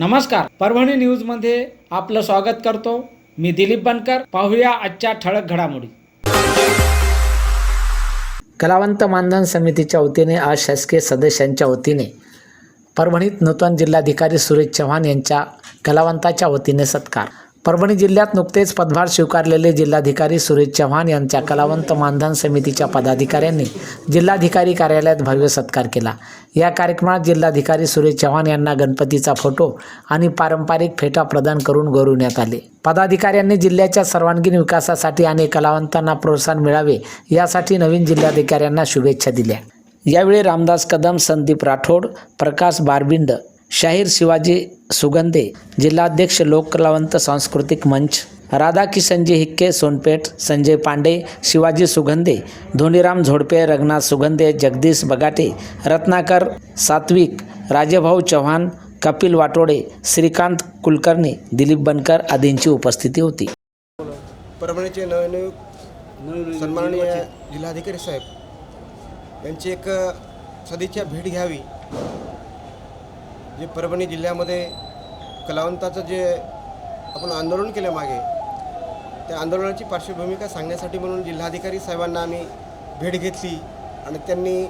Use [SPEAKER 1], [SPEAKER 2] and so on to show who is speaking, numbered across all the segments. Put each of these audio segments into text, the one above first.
[SPEAKER 1] नमस्कार. परभणी न्यूजमध्ये आपलं स्वागत करतो. मी दिलीप बनकर. पाहूया आजच्या ठळक घडामोडी. कलावंत मानधन समितीच्या वतीने आज शासकीय सदस्यांच्या वतीने परभणीत नूतन जिल्हाधिकारी सुरेश चव्हाण यांच्या कलावंताच्या वतीने सत्कार. परभणी जिल्ह्यात नुकतेच पदभार स्वीकारलेले जिल्हाधिकारी सुरेश चव्हाण यांच्या कलावंत मानधन समितीच्या पदाधिकाऱ्यांनी जिल्हाधिकारी कार्यालयात भव्य सत्कार केला. या कार्यक्रमात जिल्हाधिकारी सुरेश चव्हाण यांना गणपतीचा फोटो आणि पारंपरिक फेटा प्रदान करून गौरवण्यात आले. पदाधिकाऱ्यांनी जिल्ह्याच्या सर्वांगीण विकासासाठी आणि कलावंतांना प्रोत्साहन मिळावे यासाठी नवीन जिल्हाधिकाऱ्यांना शुभेच्छा दिल्या. यावेळी रामदास कदम संदीप राठोड प्रकाश बारबिंड शाहीर शिवाजी सुगंधे जिल्हाध्यक्ष लोककलावंत सांस्कृतिक मंच राधाकिशनजी हिक्के सोनपेठ संजय पांडे शिवाजी सुगंधे धोनीराम झोडपे रघुनाथ सुगंधे जगदीश बगाटे रत्नाकर सात्विक राजेभाऊ चव्हाण कपिल वाटोडे श्रीकांत कुलकर्णी दिलीप बनकर आदींची उपस्थिती होती.
[SPEAKER 2] परभणीचे नवनियुक्त सन्माननीय जिल्हाधिकारी. साहेब यांची एक सदिच्छा भेट घ्यावी. जे परभणी जिल्ह्यामध्ये कलावंताचं जे आपण आंदोलन केलं मागे त्या आंदोलनाची पार्श्वभूमिका सांगण्यासाठी म्हणून जिल्हाधिकारी साहेबांना आम्ही भेट घेतली आणि त्यांनी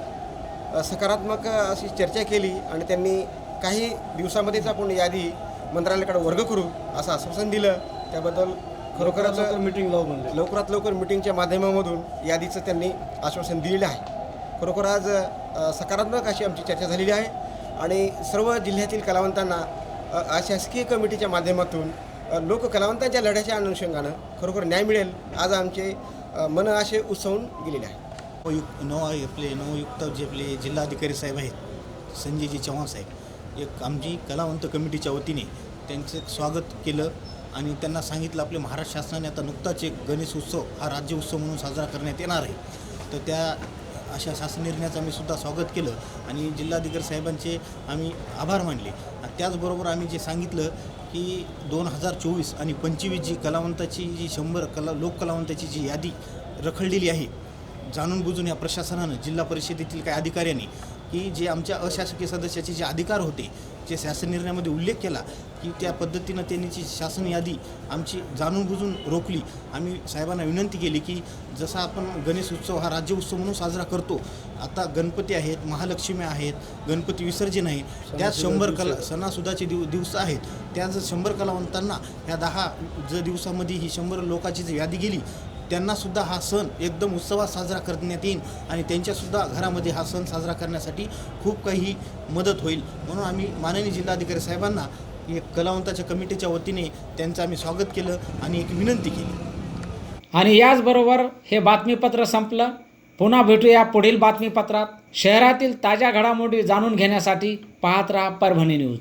[SPEAKER 2] सकारात्मक अशी चर्चा केली आणि त्यांनी काही दिवसामध्येच आपण यादी मंत्रालयाकडे वर्ग करू असं आश्वासन दिलं. त्याबद्दल खरोखरच
[SPEAKER 3] मीटिंग लावू म्हणले.
[SPEAKER 2] लवकरात लवकर मिटिंगच्या माध्यमामधून यादीचं त्यांनी आश्वासन दिलेलं आहे. खरोखर आज सकारात्मक अशी आमची चर्चा झालेली आहे. आणि सर्व जिल्ह्यातील कलावंतांना शासकीय कमिटीच्या माध्यमातून लोक लोककलावंतांच्या लढ्याच्या अनुषंगानं खरोखर न्याय मिळेल आज आमचे मन असे उत्सवून गेलेले आहे.
[SPEAKER 3] नवयुक्त नव आपले नवयुक्त जे आपले जिल्हाधिकारी साहेब आहेत संजयजी चव्हाण साहेब एक आमची कलावंत कमिटीच्या वतीने त्यांचं स्वागत केलं आणि त्यांना सांगितलं आपले महाराष्ट्र शासनाने आता नुकताच एक गणेश उत्सव हा राज्य उत्सव म्हणून साजरा करण्यात येणार आहे. तर त्या अशा शासन निर्णयाचं आम्ही सुद्धा स्वागत केलं आणि जिल्हाधिकारी साहेबांचे आम्ही आभार मानले. आणि त्याचबरोबर आम्ही जे सांगितलं की दोन हजार चोवीस आणि पंचवीस जी कलावंताची जी शंभर कला लोककलावंताची जी यादी रखडलेली आहे जाणून बुजून या प्रशासनानं जिल्हा परिषदेतील काही अधिकाऱ्यांनी की जे आमच्या अशासकीय सदस्याचे जे अधिकार होते जे शासन निर्णयामध्ये उल्लेख केला की त्या पद्धतीनं त्यांनी जी शासन यादी आमची जाणून बुजून रोखली. आम्ही साहेबांना विनंती केली की जसा आपण गणेश उत्सव हा राज्य उत्सव म्हणून साजरा करतो आता गणपती आहेत महालक्ष्मी आहेत गणपती विसर्जन आहे त्यात शंभर कला सणासुदाचे दिव दिवस आहेत. त्या जर शंभर कलावंतांना ह्या दहा जर दिवसामध्ये ही शंभर लोकांची जर यादी गेली त्यांनासुद्धा हा सण एकदम उत्सवात साजरा करण्यात येईल आणि त्यांच्यासुद्धा घरामध्ये हा सण साजरा करण्यासाठी खूप काही मदत होईल. म्हणून आम्ही माननीय जिल्हाधिकारी साहेबांना एक कलावंताच्या कमिटीच्या वतीने त्यांचं आम्ही स्वागत केलं आणि एक विनंती केली.
[SPEAKER 1] आणि याचबरोबर हे बातमीपत्र संपलं. पुन्हा भेटूया पुढील बातमीपत्रात. शहरातील ताज्या घडामोडी जाणून घेण्यासाठी पाहत राहा परभणी न्यूज.